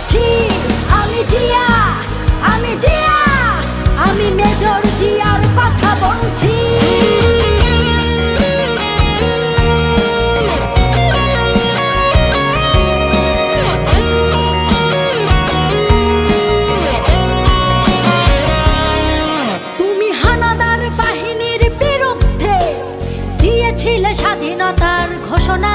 বলছি আমি জিয়া আমি জিয়া আমি মেজর জিয়ার কথা বলছি। স্বাধীনতার ঘোষণা।